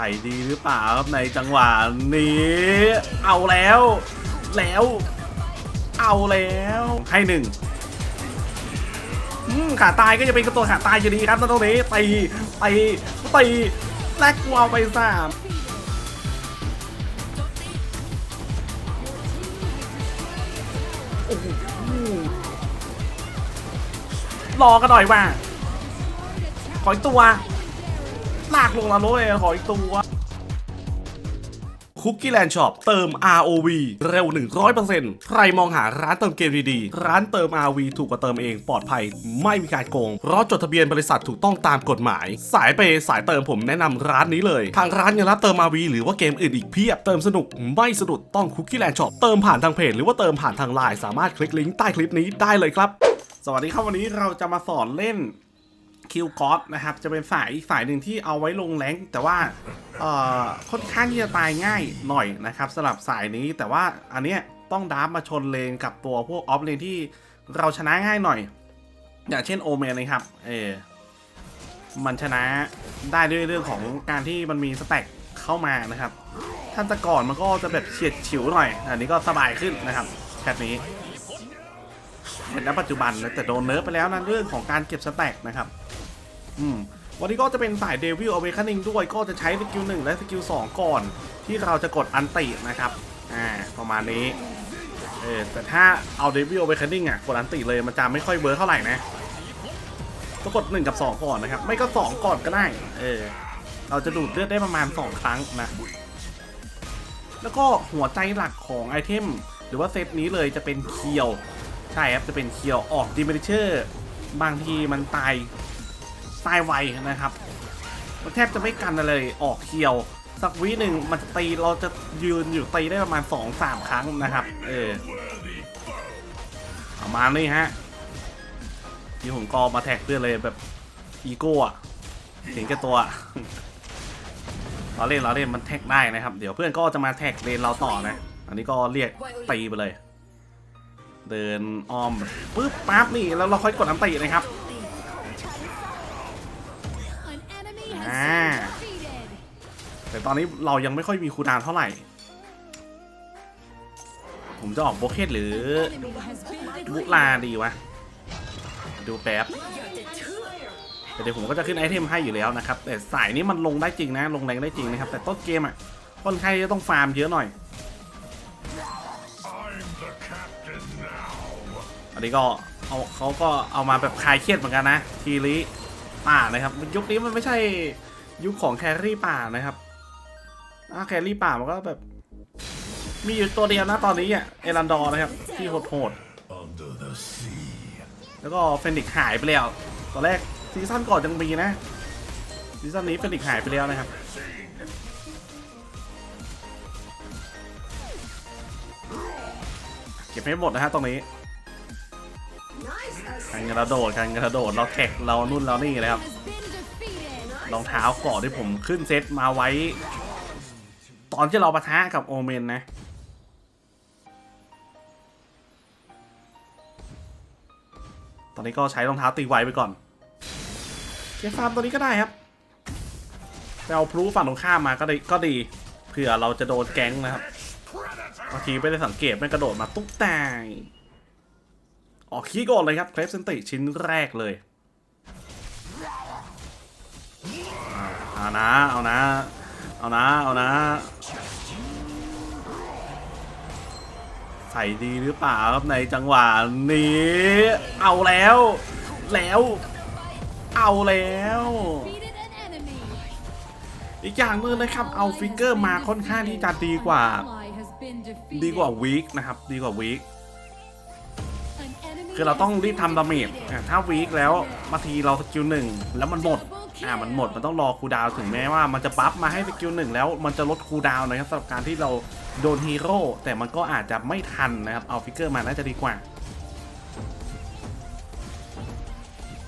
ส่ดีหรือเปล่าครับในจังหวะนี้ เอาแล้ว แล้ว เอาแล้วให้หนึ่งขาตายก็จะเป็นตัวขาตายอยู่ดีครับตรงนี้ตีตีตีแลกกูเอาไปสามรอกันหน่อยว่า ขออีกตัว ลากลงมาเลยขออีกตัวคุกกี้แลนด์ช็อปเติม ROV เร็ว 100%ใครมองหาร้านเติมเกมดีๆ ร้านเติม ROV ถูกกว่าเติมเองปลอดภัย ไม่มีการโกง เพราะจดทะเบียนบริษัทถูกต้องตามกฎหมาย สายเปสายเติมผมแนะนำร้านนี้เลย ทางร้านยังรับเติม ROV หรือว่าเกมอื่นอีกเพียบ เติมสนุกไม่สะดุดต้องคุกกี้แลนด์ช็อปเติมผ่านทางเพจหรือว่าเติมผ่านทางไลน์สามารถคลิกลิงก์ใต้คลิปนี้ได้เลยครับ สวัสดีครับวันนี้เราจะมาสอนเล่น คิวกอสนะครับ จะเป็นสายอีกสายหนึ่งที่เอาไว้ลงแรงแต่ว่าค่อนข้างที่จะตายง่ายหน่อยนะครับสำหรับสายนี้แต่ว่าอันเนี้ยต้องดับมาชนเลนกับตัวพวกออฟเลนที่เราชนะง่ายหน่อย อย่างเช่นโอเมนเลยครับเออมันชนะได้ด้วยเรื่องของการที่มันมีสแต็กเข้ามานะครับท่านต่ก่อนมันก็จะแบบเฉียดฉิวหน่อย อันนี้ก็สบายขึ้นนะครับแค่นี้เห็นณปัจจุบันแต่โดนเนิร์ฟไปแล้วนะเรื่องของการเก็บสแต็กนะครับ อืมวันนี้ก็จะเป็นสายเดวิลอเวค n นิงด้วยก็จะใช้สกิลหนึ่งและสกิลสองก่อน ที่เราจะกดอันตินะครับอ่าประมาณนี้เออแต่ถ้าเอาเดวิลอเวค n นิงอะกดอันติเลยมันจะไม่ค่อยเวิร์เท่าไหร่นะต้องกด1กับ 2 ก่อนนะครับ ไม่ก็ 2 ก่อนก็ได้ เออ เราจะดูดเลือดได้ประมาณ 2 ครั้งนะ แล้วก็หัวใจหลักของไอเทม หรือว่าเซตนี้เลยจะเป็นเคียว ใช่ครับ จะเป็นเคียวออกดิเมเชอร์ บางทีมันตาย ตายไวนะครับมันแทบจะไม่กันเลยออกเคียว สักวิหนึ่งมันจะตีเราจะยืนอยู่ตีได้ประมาณ 2-3 ครั้งนะครับ เออประมาณนี้ฮะที่ผมก็มาแท็กเพื่อเลยแบบอีโก้อะเห็นแก่ตัวเราเล่นเราเล่นมันแท็กได้นะครับ เดี๋ยวเพื่อนก็จะมาแท็กเลนเราต่อนะ อันนี้ก็เรียกตีไปเลย เดินอ้อมปึ๊บปั๊บนี่แล้วเราค่อยกดอันตีนะครับ อ่าแต่ตอนนี้เรายังไม่ค่อยมีคูดานเท่าไหร่ ผมจะออกโบเกตหรือบุลาดีวะ ดูแป๊บแต่เดี๋ยวผมก็จะขึ้นไอเทมให้อยู่แล้วนะครับ แต่สายนี้มันลงได้จริงนะ ลงแรงได้จริงนะครับ แต่ต้นเกมอะค่อนข้างจะต้องฟาร์มเยอะหน่อย อันนี้ก็เอาเขาก็เอามาแบบคลายเครียดเหมือนกันนะทีริ ป่านะครับยุคนี้มันไม่ใช่ยุคของแครี่ป่านะครับอ่าแครี่ป่ามันก็แบบ มีอยู่ตัวเดียวนะตอนนี้อะเอรันดอร์นะครับ ที่โหดๆแล้วก็เฟนิกซ์หายไปแล้ว ตอนแรกซีซั่นก่อนยังมีนะซีซั่นนี้เฟนิกซ์หายไปแล้วนะครับเก็บให้หมดนะฮะตรงนี้ การกระโดดการกระโดดเราแท็กเรานุ่นเรานี่เลยครับรองเท้าเกาะที่ผมขึ้นเซตมาไว้ ตอนที่เราปะทะกับโอเมนนะตอนนี้ก็ใช้รองเท้าตีไวไปก่อนเกฟาร์มตัวนี้ก็ได้ครับแต่เอาพลูฝั่งตรงข้ามมาก็ดีก็ดีเผื่อเราจะโดนแก๊งนะครับบางทีไม่ได้สังเกตไม่กระโดดมาตุ๊กตาย ออกขี้ก่อนเลยครับเคลฟเซนติชิ้นแรกเลยเอานะเอานะเอานะเอานะ ใส่ดีหรือเปล่าครับในจังหวะนี้ เอาแล้ว แล้ว เอาแล้วอีกอย่างหนึงนะครับ เอาฟิกเกอร์มาค่อนข้างที่จะดีกว่า ดีกว่าวีคนะครับ ดีกว่าวีค คือเราต้องรีบทำดาเมจถ้าวีคแล้วบางทีเราสกิลหนึ่งแล้วมันหมดอ่ามันหมดมันต้องรอคูดาวถึงแม้ว่ามันจะบัฟมาให้สกิลหนึ่งแล้วมันจะลดคูดาวนะครับสำหรับการที่เราโดนฮีโร่แต่มันก็อาจจะไม่ทันนะครับ เอาฟิกเกอร์มาน่าจะดีกว่า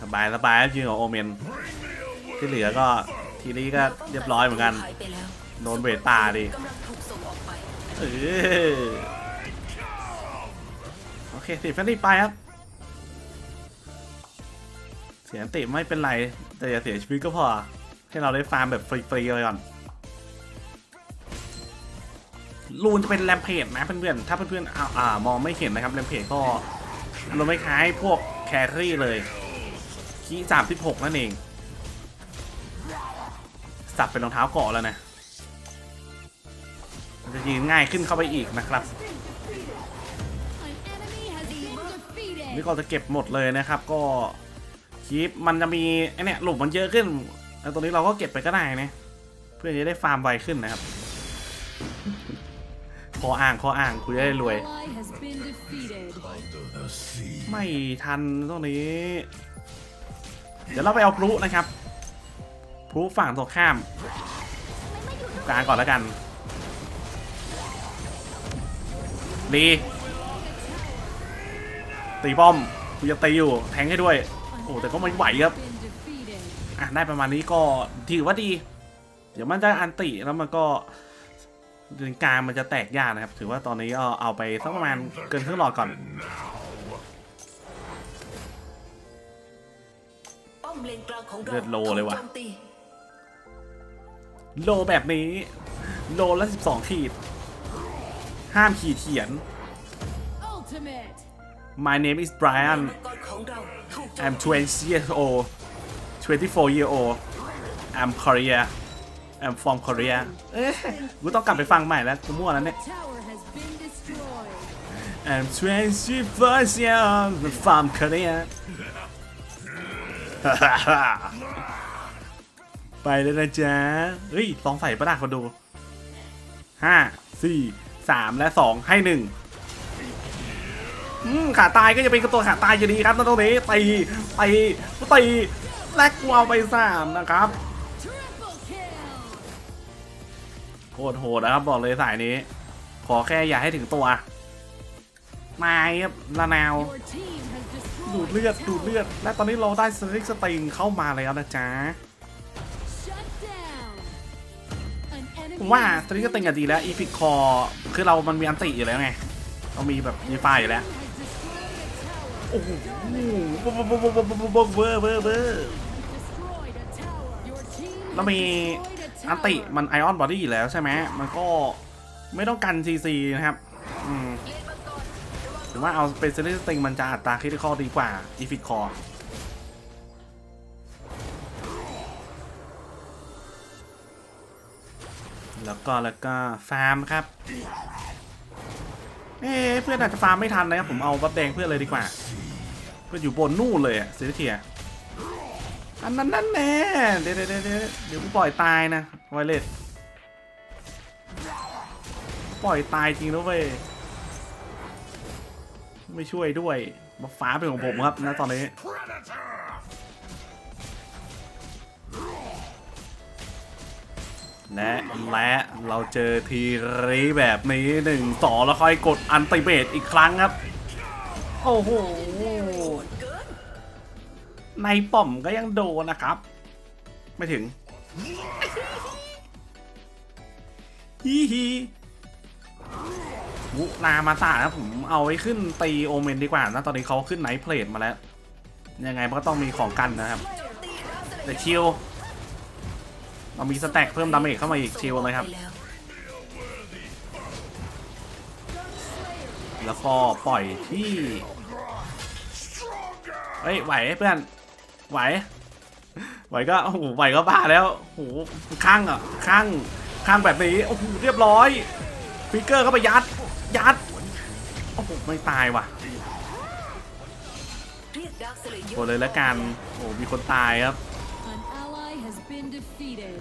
สบายสบายยืนกับโอเมน ที่เหลือก็ทีนี้ก็เรียบร้อยเหมือนกัน โดนเวทป่าดิเออโอเคสิแฟนตี้ไปครับ สียติไม่เป็นไร แต่อย่าเสียชีวิตก็พอ ให้เราได้ฟาร์มแบบฟรีๆเลยก่อนรูนจะเป็นแรมเพจนะเพื่อนๆ ถ้าเพื่อนๆอ่าอ่ามองไม่เห็นนะครับแรมเพจก็อารมณ์คล้ายๆพวกแครี่เลยคีสามสิบหกนั่นเอง สับเป็นรองเท้าเกาะแล้วนะมันจะยืนง่ายขึ้นเข้าไปอีกนะครับ An enemy has been defeated. นี่ก็จะเก็บหมดเลยนะครับก็ คีปมันจะมีไอเนี่ยหลุมมันเยอะขึ้น แล้วตรงนี้เราก็เก็บไปก็ได้นะเพื่อจะได้ฟาร์มไวขึ้นนะครับขออ่างขออ่างกูจะได้รวย ไม่ทันตรงนี้ เดี๋ยวเราไปเอาพลุนะครับพลุฝั่งตรงข้ามกลางก่อนแล้วกันดีตีป้อมกูจะตีอยู่ แทงให้ด้วย อ้แต่ก็ไม่ไหวครับอะได้ประมาณนี้ก็ถือว่าดี เดี๋ยวมันจะอันติแล้วมันก็เดินกลางมันจะแตกยากนะครับ ถือว่าตอนนี้เอาเอาไปสักประมาณเกินครึ่งหลอดก่อนเลือดโลเลยว่ะโลแบบนี้ โลละ12ขีด ห้ามขีดเขียน My name is Brian I'm 20 years old 24 year old I'm Korea I'm from Korea เอ๊ะกูต้องกลับไปฟังใหม่แล้วกูมั่วแล้วเนี่ย I'm 21 years old from Korea ไปเลยนะจ๊ะ เฮ้ยลองใส่ประดักมาดูห้าสี่สามและสองให้หนึ่ง ขาตายก็จะเป็นตัวขาตายอยู่ดีครับตรงนี้ตีตีตีและกูเอาไปสามนะครับโคตรโหดนะครับบอกเลยสายนี้ ขอแค่อย่าให้ถึงตัวนายละนาวดูดเลือดดูดเลือด และตอนนี้เราได้สลิกสติงเข้ามาแล้วนะจ๊ะผมว่าสลิกสติงอะดีแล้วอีฟิกคอคือเรามันมีอันติอยู่แล้วไงเรามีแบบมีไฟอยู่แล้ว โอ้โหเบอร์เบอร์เบอร์ Destroyed a tower. Your team แล้วมีอันติมันไอออนบอดี้อยู่แล้วใช่ไหมมันก็ไม่ต้องกันซีซีนะครับอืมถือว่าเอาเป็นสลิสติงมันจะอัตราคริติคอลดีกว่าอีฟิกคอแล้วก็แล้วก็ฟาร์มครับ เอ้เพื่อนอาจจะฟาร์มไม่ทันนะครับผมเอาบัฟแดงเพื่อนเลยดีกว่า เพื่อนอยู่บนนู่นเลยอะซิลิเทียอันนั้นนั่นแน่เดี๋ยวเดี๋ยวเดี๋ยวเดี๋ยวเดี๋ยวกูปล่อยตายนะไวเลตปล่อยตายจริงนะเว้ยไม่ช่วยด้วยมาฟ้าเป็นของผมครับนะตอนนี้และและเราเจอทีรีแบบนี้หนึ่งสองแล้วค่อยกดอันติเบตอีกครั้งครับ โอ้โห ในป่อมก็ยังโดนนะครับ ไม่ถึงฮีฮีวุนามาสานะผมเอาไว้ขึ้นตีโอเมนดีกว่านะ ตอนนี้เขาขึ้นไนท์เพลทมาแล้ว ยังไงมันก็ต้องมีของกันนะครับแต่ชิลเรามีสแต็กเพิ่มดาเมจเข้ามาอีกชิลเลยครับ แล้วก็ปล่อยที่ เฮ้ย ไหวเพื่อน ไหว ไหวก็โอ้โหไหวก็บ้าแล้วโอ้โหข้างอะข้างข้างแบบนี้โอ้โหเรียบร้อยฟิกเกอร์เข้าไปยัดยัดโอ้โหไม่ตายว่ะเรียกดาร์คสเลเยอโอ้ร์เลยละกันโอ้มีคนตายครับ An ally has been defeated.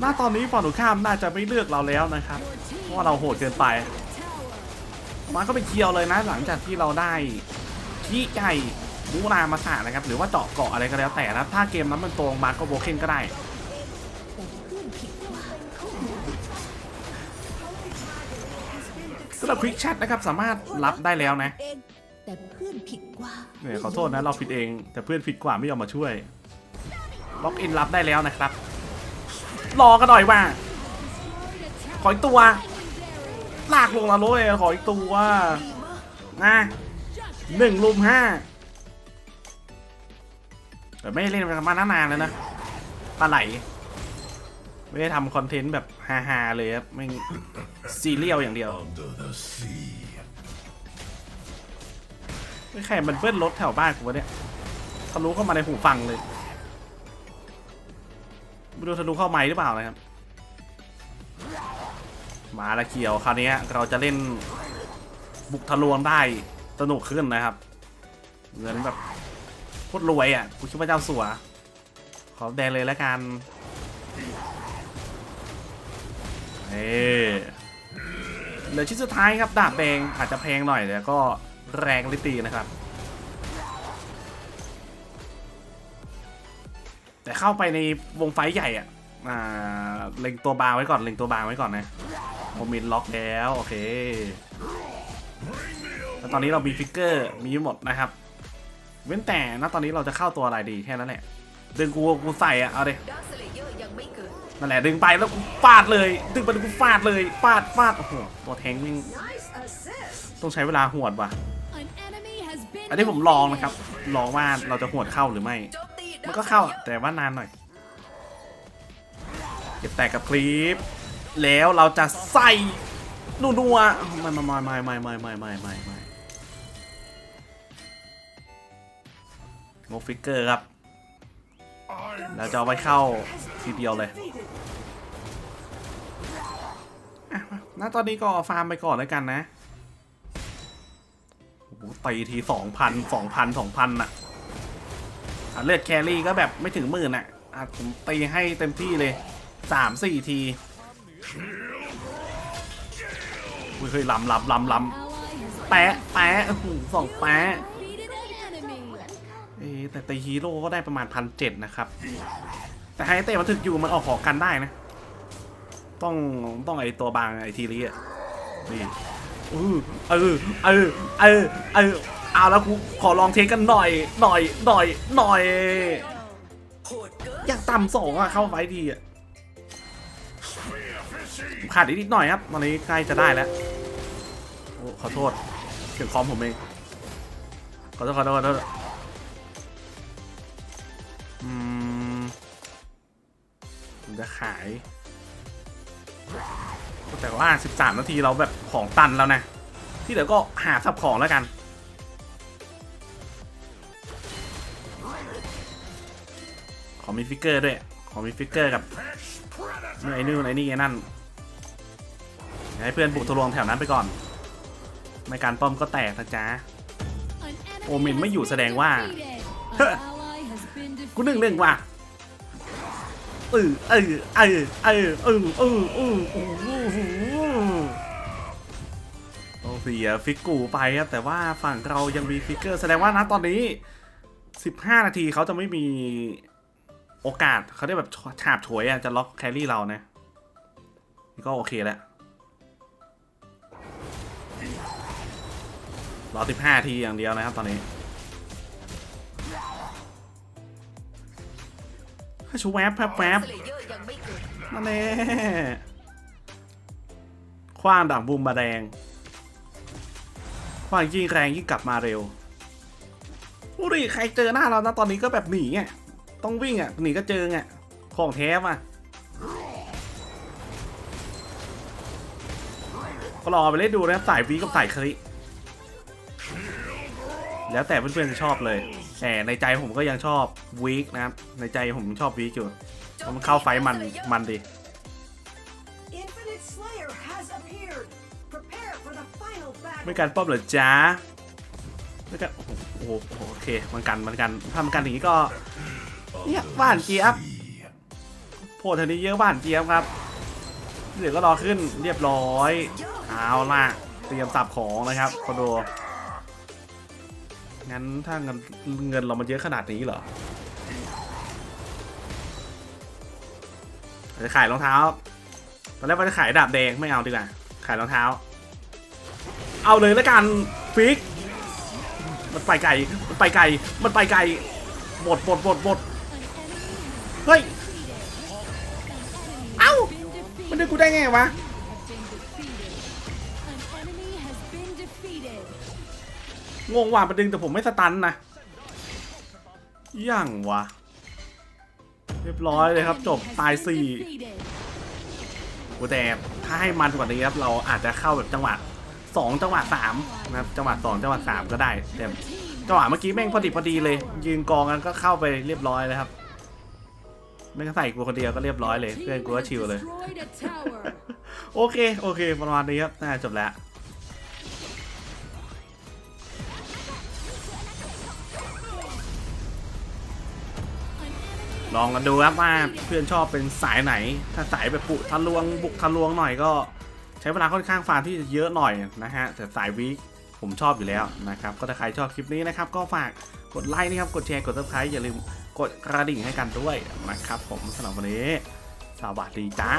หน้าตอนนี้ฝั่งตรงข้ามน่าจะไม่เลือกเราแล้วนะครับ Your team เพราะว่าเราโหดเกินไป tower. มันก็ไปเคียวเลยนะหลังจากที่เราได้ขี้ไก่ มูนามาสานะครับหรือว่าเจาะเกาะอะไรก็แล้วแต่นะถ้าเกมนั้นมันตรงมาก็โบเคนก็ได้สำหรับควิกแชทนะครับสามารถรับได้แล้วนะเองแต่เพื่อนผิดกว่าเนี่ยขอโทษนะเราผิดเอง แต่เพื่อนผิดกว่าไม่ยอมมาช่วยล็อกอินรับได้แล้วนะครับ รอกันหน่อยว่า ขออีกตัว ลากลงละโลเลยขออีกตัวนะหนึ่งลุมห้า แต่ไม่ได้เล่นกันมานานๆแล้วนะปลาไหล ไม่ได้ทำคอนเทนต์แบบฮาๆเลยครับไม่ซีเรียลอย่างเดียวไม่ใครมันเบิ้ลรถแถวบ้านกูวะเนี่ยทะลุเข้ามาในหูฟังเลยไม่รู้ทะลุเข้าไม้หรือเปล่านะครับ มาละเขียวคราวนี้เราจะเล่นบุกทะลวงได้สนุกขึ้นนะครับเงินแบบ คตรรวยอะ กูคิดว่าเจ้าสัว ขอแดงเลยแล้วกันเอ้เหลือชิ้นสุดท้ายครับ ดาบแดงอาจจะแพงหน่อยแต่ก็แรงลิตีนะครับ แต่เข้าไปในวงไฟใหญ่อะอ่าเล็งตัวบาไว้ก่อน เล็งตัวบาไว้ก่อนนะโมมินล็อกแล้ว โอเคแล้วตอนนี้เรามีฟิกเกอร์มีหมดนะครับ เว้นแต่ณตอนนี้เราจะเข้าตัวอะไรดีแค่นั้นแหละ ดึงกูกูใส่อะเอาดิดาร์คสเลยอร์ยังไม่เกิดนั่นแหละดึงไปแล้วกูฟาดเลย ดึงไปกูฟาดเลยฟาดฟาดโอ้โหตัวแทงวิ่งต้องใช้เวลาหวดว่ะ อันนี้ผมลองนะครับ ลองว่าเราจะหวดเข้าหรือไม่ มันก็เข้าแต่ว่านานหน่อย เก็บแตกกับคลิป แล้วเราจะใส่นัวนัวๆไม่ไม่ไม่ไม่ไม่ไม่ไม่ไม่ งกฟิกเกอร์ครับ เราจะเอาไปเข้าทีเดียวเลยอะมาณตอนนี้ก็ฟาร์มไปก่อนแล้วกันนะโอ้โหตีทีสองพันสองพันสองพันอะอะเลือดแครี่ก็แบบไม่ถึงหมื่นอะอะผมตีให้เต็มที่เลยสามสี่ทีอุ้ยเฮ้ยลำลำลำล Ally has ำแปะแปะโอ้โหสองแปะ แต่ตีฮีโร่ก็ได้ประมาณพันเจ็ดนะครับ แต่ไฮเตะมันถึกอยู่มันออกของกันได้นะ ต้องต้องไอตัวบางไอทีรีอะนี่เออเออเออเออเออเอาแล้วกูขอลองเทคกันหน่อยหน่อยหน่อยหน่อยอยากต่ำสองอะเข้าไฟดีอะขาดอีกนิดหน่อยครับตอนนี้ใกล้จะได้แล้วขอโทษเสียงคอมผมเองขอโทษขอโทษขอโทษ อืมผมจะขาย แต่ว่า 13 นาทีเราแบบของตันแล้วนะ ที่เหลือก็หาสับของแล้วกัน ขอมีฟิกเกอร์ด้วย ขอมีฟิกเกอร์กับไอ้นู่นไอ้นี่ไอ้นั่นอย่าให้เพื่อนบุกทะลวงแถวนั้นไปก่อน ไม่การป้อมก็แตกนะจ๊ะ An enemy โอเมนไม่อยู่ has แสดงว่า กูนึ่ง defeated. หนึ่งว่ะเออเออเออเออเออเออเออโอ้โหโอ้เสียฟิกกูไปครับแต่ว่าฝั่งเรายังมีฟิกเกอร์แสดงว่านะตอนนี้ 15 นาทีเขาจะไม่มีโอกาสเขาได้แบบฉาบฉวยอะจะล็อกแครี่เรานะนี่ก็โอเคแล้วรอ15 ทีอย่างเดียวนะครับตอนนี้ ถ้าชูแวบแวบแวบสเลเยอร์ยังไม่เกิดนั่นแน่คว้างดั่งบูมบาแดงคว้างยิ่งแรงยิ่งกลับมาเร็วอุ้ยใครเจอหน้าเรานะตอนนี้ก็แบบหนีอะต้องวิ่งอะหนีก็เจอไงของแท้มาก็รอไปเล่นดูนะสายวีกับสายคลิแล้วแต่เพื่อนๆจะชอบเลย แต่ในใจผมก็ยังชอบวีคนะครับ ในใจผมชอบวีคอยู่เพราะมันเข้าไฟท์มันมันดี Infinite Slayer has appeared. Prepare for the final battle. ไม่กันป้อมเหรอจ๊ะไม่กันโอ้โหโอ้โหโอ้โหโอเคมันกันมันกันถ้ามันกันอย่างนี้ก็เนี่ยหว่านเจี๊ยบโพธินี้เยอะหว่านเจี๊ยบครับเดี๋ยวก็รอขึ้นเรียบร้อยเอาล่ะเตรียมสับของนะครับคอนโด งั้นถ้าเงินเงินเรามันเยอะขนาดนี้เหรอจะขายรองเท้า ตอนแรกว่าจะขายดาบแดงไม่เอาดีกว่า ขายรองเท้า เอาเลยแล้วกันฟิก มันไปไกล มันไปไกล มันไปไกล หมดหมดหมดหมดเฮ้ย เอ้า มันดึงกูได้ไงวะ งงว่ะมันดึงแต่ผมไม่สตันนะย่างวะ เรียบร้อยเลยครับจบ Enemy has ตาย been สี่ defeated. กูแต่ถ้าให้มันกว่านี้ครับเราอาจจะเข้าแบบจังหวะสองจังหวะสามนะครับจังหวะสองจังหวะสามก็ได้แต่จังหวะเมื่อกี้แม่งพอดีพอดีเลย ยืนกองกันก็เข้าไปเรียบร้อยเลยครับไม่ก็ใส่กูคนเดียวก็เรียบร้อยเลย Team เพื่อนกูก็ has ชิวเลย destroyed a tower. โอเค โอเคประมาณนี้ครับน่าจะจบแล้ว ลองกันดูครับว่าเพื่อนชอบเป็นสายไหน ถ้าสายแบบปุทะลวงบุกทะลวงหน่อยก็ ใช้เวลาค่อนข้างฟาร์มที่จะเยอะหน่อยนะฮะแต่สายวีคผมชอบอยู่แล้วนะครับก็ถ้าใครชอบคลิปนี้นะครับ ก็ฝากกดไลค์นะครับกดแชร์กดซับสไครต์อย่าลืมกดกระดิ่งให้กันด้วยนะครับ ผมสำหรับวันนี้สวัสดีจ้า